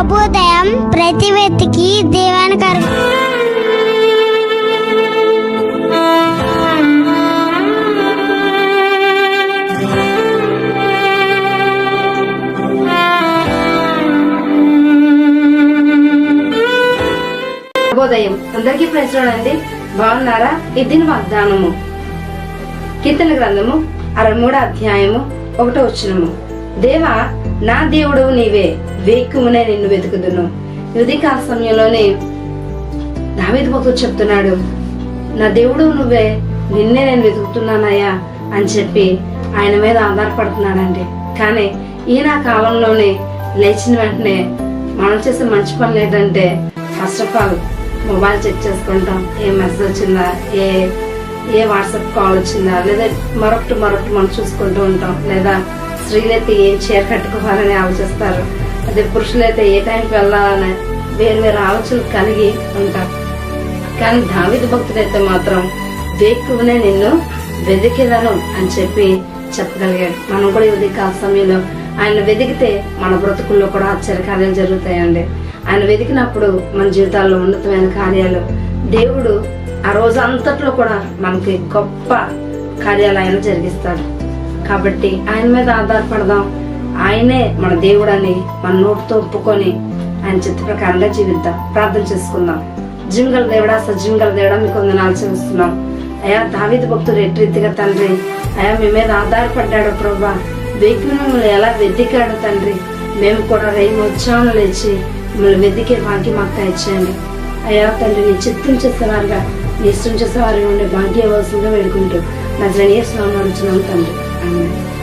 ప్రభుదయం ప్రతి వ్యక్తికి అర్ప శుభోదయం అందరికీ ప్రశ్నండి బాగున్నారా? ఇది వాగ్దానము. కీర్తన గ్రంథము అరవై మూడో అధ్యాయము ఒకటో వచ్చినము దేవా నా దేవుడు నీవే వేకుమునే నిన్ను వెతుకుదును. యుధికాల సమయంలోనే దావేది భక్తుడు చెప్తున్నాడు నా దేవుడు నువ్వే నిన్నే నేను వెతుకుతున్నానయ్యా అని చెప్పి ఆయన మీద ఆధారపడుతున్నాడండి. కానీ ఈయన కాలంలోనే లేచిన వెంటనే మనం చేసే మంచి పనులు ఏంటంటే first of all mobile check చేసుకుంటాం. ఏ మెసేజ్ వచ్చిందా? ఏ ఏ వాట్సాప్ కాల్ వచ్చిందా? లేదా మరొకటి మరొకటి మనం చూసుకుంటూ ఉంటాం. లేదా స్త్రీలైతే ఏం చీర కట్టుకోవాలని ఆలోచిస్తారు. అదే పురుషులైతే ఏ టైంకి వెళ్ళాలని వేరు వేరు ఆలోచనలు కలిగి ఉంటారు. కానీ దావిద భక్తుడైతే మాత్రం వేక్కువనే నిన్ను వెతికేదను అని చెప్పి చెప్పగలిగాడు. మనం కూడా ఇది ఉదయకాల సమయంలో ఆయన వెతికితే మన బ్రతుకుల్లో కూడా ఆశ్చర్యకార్యాలు జరుగుతాయండి. ఆయన వెతికినప్పుడు మన జీవితాల్లో ఉన్నతమైన కార్యాలు. దేవుడు ఆ రోజు అంతట్లో కూడా మనకి గొప్ప కార్యాలు ఆయన జరిగిస్తాడు. కాబట్టి ఆయన మీద ఆధారపడదాం. ఆయనే మన దేవుడని మన నోటితో ఒప్పుకొని ఆయన చిత్త ప్రకారంగా జీవిద్దాం. ప్రార్థన చేసుకుందాం. జింగల దేవుడా సజ్జింగల దేవుడా మీకు వందనాలు చేస్తున్నాం అయా దావిత భక్తుడు ఎట్టి రీతిగా తండ్రి? అయా మీ మీద ఆధారపడ్డాడు ప్రభా. వెక్కి మిమ్మల్ని ఎలా వెతికాడు తండ్రి? మేము కూడా రేము ఉత్సాహం లేచి మిమ్మల్ని వెతికే భాగ్యం మాకు ఇచ్చేయండి అయ్యా తండ్రి నీ చిత్తం చేసేవారుగా నీ ఇష్టం చేసేవారుగా ఉండే భాగ్యం ఇవ్వాల్సిందిగా వేడుకుంటూ నా జనీయ స్వామి తండ్రి. Amen.